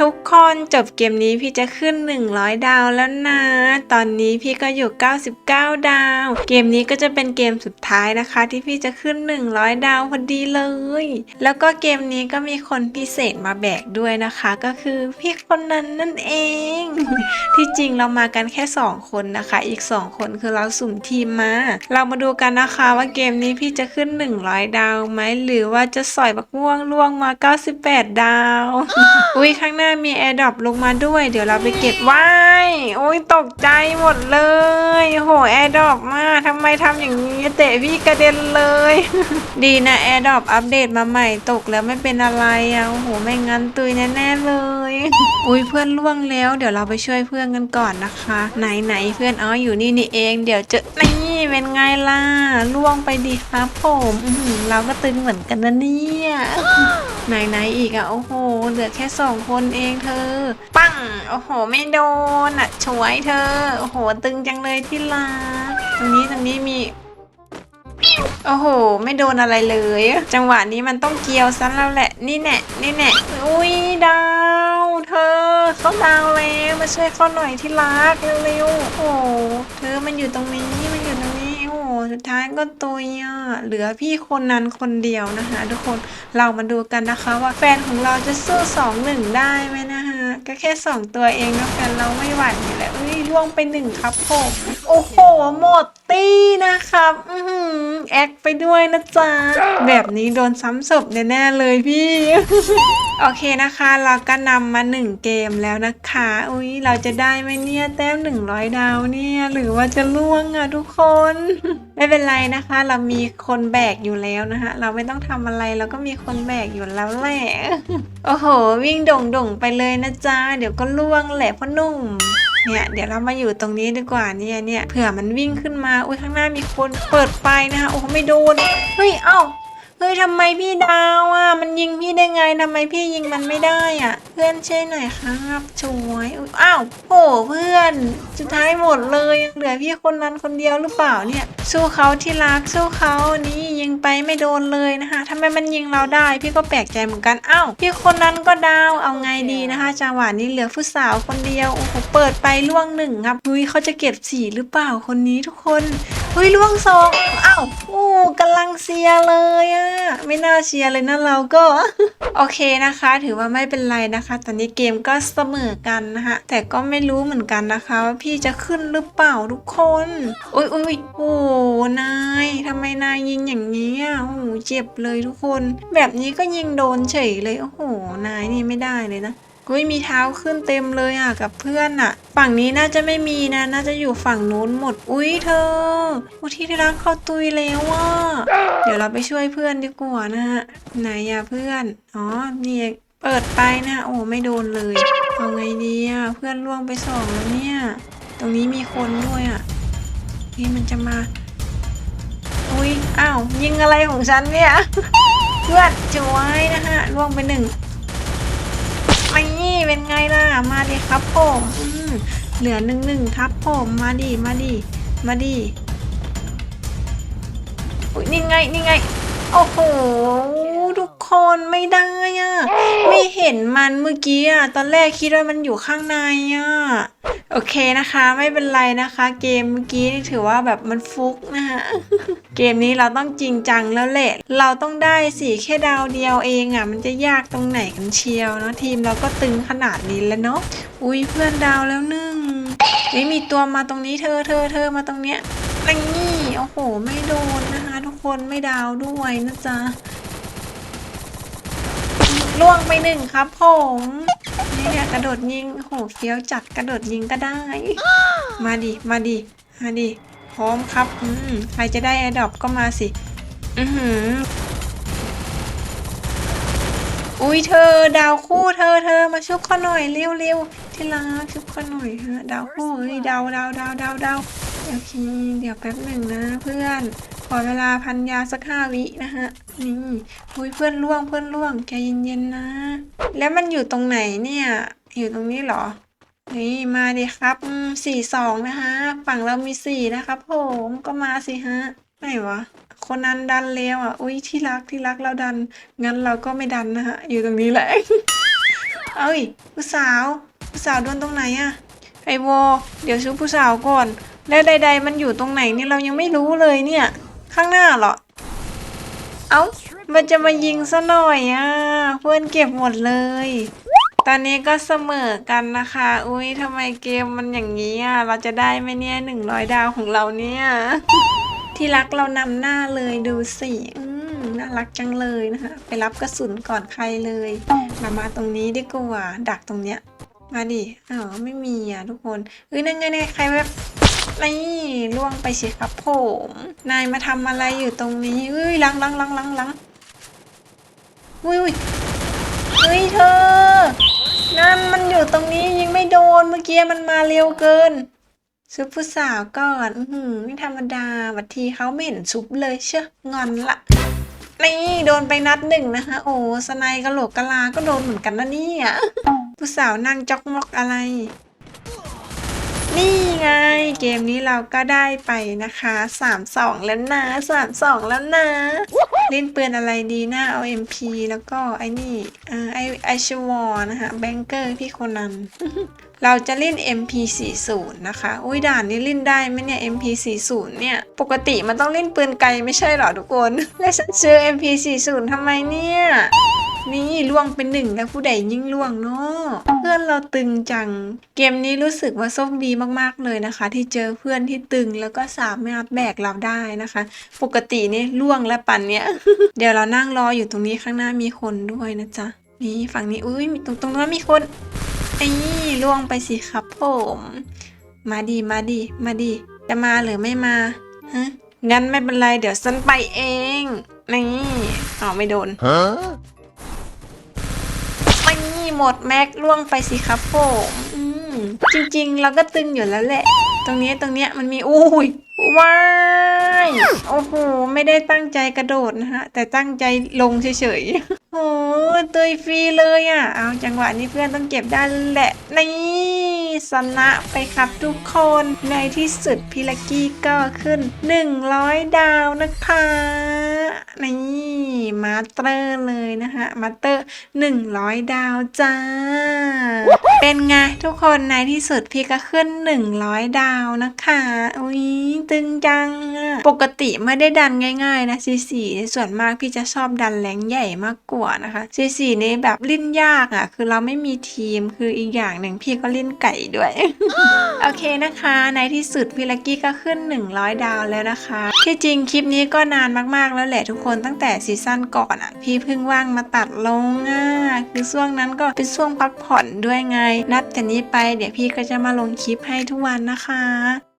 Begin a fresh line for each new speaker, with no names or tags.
ทุกคนจบเกมนี้พี่จะขึ้น 100 ดาวแล้วนะ ตอนนี้พี่ก็อยู่ 99 ดาว เกมนี้ก็จะเป็นเกมสุดท้ายนะคะ ที่พี่จะขึ้น 100 ดาวพอดีเลย แล้วก็เกมนี้ก็มีคนพิเศษมาแบกด้วยนะคะ ก็คือพี่คนนั้นนั่นเอง ที่จริงเรามากันแค่ 2 คนนะคะ อีก 2 คนคือเราสุ่มทีมมา เรามาดูกันนะคะว่าเกมนี้พี่จะขึ้น 100 ดาวไหมหรือว่าจะสอยบักม่วงล่วงมา 98 ดาว อุ้ยข้างหน้ามีแอร์ดรอปลงมาด้วย เดี๋ยวเราไปเก็บไว้ โอ้ยตกใจหมดเลย โหแอร์ดรอปมาทำไมทำอย่างนี้เตะพี่กระเด็นเลย ดีนะแอร์ดรอปอัปเดตมาใหม่ตกแล้วไม่เป็นอะไรอะโอ้โหไม่งั้นตุยแน่ๆเลย อุ้ยเพื่อนล่วงแล้ว เดี๋ยวเราไปช่วยเพื่อนกันก่อนนะคะ ไหนไหนๆเพื่อนอ๋ออยู่นี่นี่เอง เดี๋ยวเจอนี่เป็นไงล่ะล่วงไปดีครับผมเราก็ตึงเหมือนกันนะเนี่ย ไหนไหนๆอีกอะโอ้โห เหลือแค่สองคนเองเธอ ปั้ง โอ้โห ไม่โดนอะช่วยเธอ โอ้โห ตึงจังเลยที่รักตรงนี้ตรงนี้มี โอ้โห ไม่โดนอะไรเลย จังหวะนี้มันต้องเกียวซะแล้วแหละ นี่แน่นี่แน่อุ้ยดาว เธอ เขาดาวแล้วมาช่วยเขาหน่อยที่รักเร็วๆโอ้เธอมันอยู่ตรงนี้มันอยู่ตรงนี้โอ้สุดท้ายก็ตุยอะเหลือพี่คนนั้นคนเดียวนะคะ ทุกคนเรามาดูกันนะคะว่าแฟนของเราจะสู้สองหนึ่งได้ไหมนะคะก็แค่สองตัวเองนะแฟนเราไม่หวั่นอยู่แล้วเอ้ยล่วงไปหนึ่งครับผมโอ้โหหมด ตี้นะครับอืแอคไปด้วยนะจ๊ะ แบบนี้โดนซ้ำศพแน่ๆเลยพี่ โอเคนะคะ เราก็นำมาหนึ่งเกมแล้วนะคะ อุ้ยเราจะได้ไหมเนี่ยแต้มหนึ่งร้อยดาวเนี่ย หรือว่าจะล่วงอะทุกคน ไม่เป็นไรนะคะ เรามีคนแบกอยู่แล้วนะคะ เราไม่ต้องทำอะไรเราก็มีคนแบกอยู่แล้วแหละ โอ้โห วิ่งโด่งๆไปเลยนะจ๊ะ เดี๋ยวก็ล่วงแหละพ่อนุ่ม เนี่ยเดี๋ยวเรามาอยู่ตรงนี้ดีกว่าเนี่ยเนี่ยเผื่อมันวิ่งขึ้นมาอุ้ยข้างหน้ามีคนเปิดไฟนะคะโอ้ไม่โดนเฮ้ยเอ้า ฮ้ยทำไมพี่ดาวอะ มันยิงพี่ได้ไงทำไมพี่ยิงมันไม่ได้อะ เพื่อนช่วยหน่อยครับช่วยอ้าวโหเพื่อนสุดท้ายหมดเลยยังเหลือพี่คนนั้นคนเดียวหรือเปล่าเนี่ยสู้เขาที่รักสู้เขานี่ยิงไปไม่โดนเลยนะคะทำไมมันยิงเราได้ พี่ก็แปลกใจเหมือนกันอ้าวพี่คนนั้นก็ดาวเอาไงดีนะคะจังหวะนี้เหลือผู้สาวคนเดียวโอ้โหเปิดไปล่วงหนึ่งครับอุ้ยเขาจะเก็บสี่หรือเปล่าคนนี้ทุกคน เฮ้ยล่วงสองอ้าวโอ้กำลังเชียร์เลยอะไม่น่าเชียร์เลยนะเราก็ โอเคนะคะ ถือว่าไม่เป็นไรนะคะ ตอนนี้เกมก็เสมอกันนะคะแต่ก็ไม่รู้เหมือนกันนะคะ ว่าพี่จะขึ้นหรือเปล่าทุกคนอุ้ยอุ้ยโอ้นายทำไมนายยิงอย่างนี้อะโอ้โหเจ็บเลยทุกคน แบบนี้ก็ยิงโดนเฉยเลยโอ้โหนายนี่ไม่ได้เลยนะ อุ้ยมีเท้าขึ้นเต็มเลยอะกับเพื่อนอะ ฝั่งนี้น่าจะไม่มีนะ น่าจะอยู่ฝั่งนู้นหมด อุ้ยเธออุยที่รักเขาตุยแล้วอะเดี๋ยวเราไปช่วยเพื่อนดีกว่านะฮะไหนอะเพื่อนอ๋อนี่เองเปิดไปนะโอ้ไม่โดนเลยเอาไงดีอะเพื่อนล่วงไปสองแล้วเนี่ย ตรงนี้มีคนด้วยอะนี่มันจะมาอุ้ยอ้าวยิงอะไรของฉันเนี่ยเพื่อนช่วยนะฮะล่วงไปหนึ่ง เป็นไงล่ะ มาดิครับผมอืมเหลือหนึ่งหนึ่งครับผมมาดิมาดิมาดิอุ้ยนี่ไงนี่ไง โอ้โหทุกคนไม่ได้อะไม่เห็นมันเมื่อกี้อะตอนแรกคิดว่ามันอยู่ข้างในอะ โอเคนะคะ ไม่เป็นไรนะคะ เกมเมื่อกี้นี่ถือว่าแบบมันฟุกนะคะเกมนี้เราต้องจริงจังแล้วแหละ เราต้องได้สิแค่ดาวเดียวเองอะมันจะยากตรงไหนกันเชียวเนาะทีมเราก็ตึงขนาดนี้แล้วเนาะอุ้ยเพื่อนดาวแล้วหนึ่งเอ้ยมีตัวมาตรงนี้เธอเธอเธอมาตรงเนี้ยนี่โอ้โห ไม่โดนนะคะ ทุกคนไม่ดาวด้วยนะจ๊ะล่วงไปหนึ่งครับผม เนี่ยกระโดดยิงโหเฟี้ยวจัดกระโดดยิงก็ได้ มาดิมาดิมาดิพร้อมครับอืมใครจะได้แอดดอปก็มาสิอือหืออุ้ยเธอดาวคู่เธอเธอมาชุบเขาหน่อยเร็วเร็วที่รักชุบเขาหน่อยฮะดาวคู่เฮ้ยดาวดาวดาวดาวดาวโอเคเดี๋ยวแป๊บหนึ่งนะเพื่อน อเวลาพันยาสักห้าวินะฮะ นี่อุ้ยเพื่อนล่วงเพื่อนล่วงแกเย็นๆนะ แล้วมันอยู่ตรงไหนเนี่ย อยู่ตรงนี้เหรอ นี่มาดิครับสี่สองนะคะฝั่งเรามีสี่นะครับผมก็มาสิฮะไหนวะ คนนั้นดันแล้วอะ อุ้ยที่รักที่รักเราดัน งั้นเราก็ไม่ดันนะฮะ อยู่ตรงนี้แหละ เอ้ยผู้สาวผู้สาวโดนตรงไหนอะไอโว เดี๋ยวชูผู้สาวก่อน แล้วใด ๆ มันอยู่ตรงไหนนี่เรายังไม่รู้เลยเนี่ย ข้างหน้าเหรอ เอ้า มันจะมายิงซะหน่อยอะ เพื่อนเก็บหมดเลย ตอนนี้ก็เสมอกันนะคะ อุ้ยทำไมเกมมันอย่างนี้อะ เราจะได้ไหมเนี่ยหนึ่งร้อยดาวของเราเนี่ย ที่รักเรานำหน้าเลยดูสิอืมน่ารักจังเลยนะคะ ไปรับกระสุนก่อนใครเลย มามาตรงนี้ดีกว่า ดักตรงเนี้ย มาดิอ้าวไม่มีอะทุกคนเอ้ยนั่นไงนั่นไงใครแบบ นี่ล่วงไปสิครับผม นายมาทำอะไรอยู่ตรงนี้เอ้ยลังลังลังลังลังอุ้ยอุ้ยเฮ้ยเธอ นั่นมันอยู่ตรงนี้ยิงไม่โดนเมื่อกี้มันมาเร็วเกิน ซุปผู้สาวก่อน อือหือไม่ธรรมดาบัดทีเขาไม่เห็นซุปเลยเชองอนละนี่โดนไปนัดหนึ่งนะคะ โอ้สไนกะโหลกกะลาก็โดนเหมือนกันนะเนี่ยผู้สาวนั่งจอกมอกอะไร เกมนี้เราก็ได้ไปนะคะสามสองแล้วนะสามสองแล้วนะเล่นปืนอะไรดีนะเอา MP แล้วก็ไอ้นี่ไอไอชวอนะคะแบงเกอร์พี่โคนันเราจะเล่น MP40 นะคะ อุ้ยด่านนี้เล่นได้ไหมเนี่ย MP40 เนี่ย ปกติมันต้องเล่นปืนไกลไม่ใช่หรอทุกคน แล้วฉันซื้อ MP40 ทำไมเนี่ย นี่ล่วงเป็นหนึ่งแล้วผู้ใดยิ่งล่วงเนาะเพื่อนเราตึงจัง เกมนี้รู้สึกว่าโชคดีมากๆเลยนะคะ ที่เจอเพื่อนที่ตึงแล้วก็สามารถแบกเราได้นะคะ ปกตินี่ล่วงและปันเนี้ย เดี๋ยวเรานั่งรออยู่ตรงนี้ข้างหน้ามีคนด้วยนะจ๊ะนี่ฝั่งนี้อุ้ยตรงตรงนั้นมีคนไอ้ล่วงไปสิครับผม มาดีมาดีมาดีจะมาหรือไม่มาฮะงั้นไม่เป็นไรเดี๋ยวฉันไปเองนี่อ๋อไม่โดน
Huh?
ม่หมดแม็กล่วงไปสิครับผมอืมจริงๆ เราก็ตึงอยู่แล้วแหละ ตรงนี้ตรงเนี้ยมันมีอุ้ยว้ายโอ้โห ไม่ได้ตั้งใจกระโดดนะฮะ แต่ตั้งใจลงเฉยๆโอ้ตุยฟรีเลยอะ เอาจังหวะนี้เพื่อนต้องเก็บได้แหละ นี่สนะไปครับทุกคน ในที่สุดพี่ลักกี้ก็ขึ้น 100 ดาวนะคะ นี่มาสเตอร์เลยนะคะมาสเตอร์หนึ่งร้อยดาวจ้า เป็นไงทุกคนในที่สุดพี่ก็ขึ้น 100 ดาวนะคะ อุ้ยตึงจังอะปกติไม่ได้ดันง่ายๆนะซีซีส่วนมากพี่จะชอบดันแรงใหญ่มากกว่านะคะซีซีนี่แบบลิ้นยากอะ่ะ คือเราไม่มีทีมคืออีกอย่างหนึ่งพี่ก็ลิ้นไก่ด้วย โอเคนะคะ ในที่สุดพี่ลักกี้ก็ขึ้น 100 ดาวแล้วนะคะ ที่จริงคลิปนี้ก็นานมากๆแล้วแหละทุกคนตั้งแต่ซีซั่นก่อนอะ่ะ พี่เพิ่งว่างมาตัดลงอะคือช่วงนั้นก็เป็นช่วงพักผ่อนด้วยไงนับจากนี้ไปเดี๋ยวพี่ก็จะมาลงคลิปให้ทุกวันนะคะ